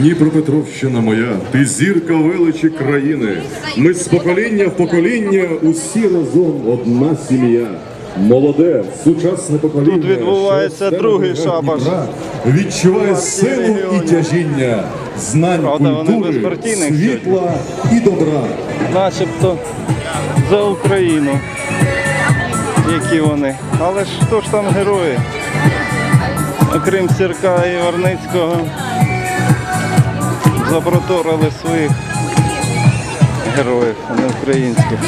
Дніпропетровщина моя, ти зірка величі країни. Ми з покоління в покоління усі разом одна сім'я. Молоде, сучасне покоління. Тут відбувається другий шабаш. Відчуває силу і тяжіння, знань Правда, культури, світла і добра. начебто за Україну. Які вони. Але ж хто ж там герої? Окрім Сірка і Варницького, запроторили своїх героїв, не українських.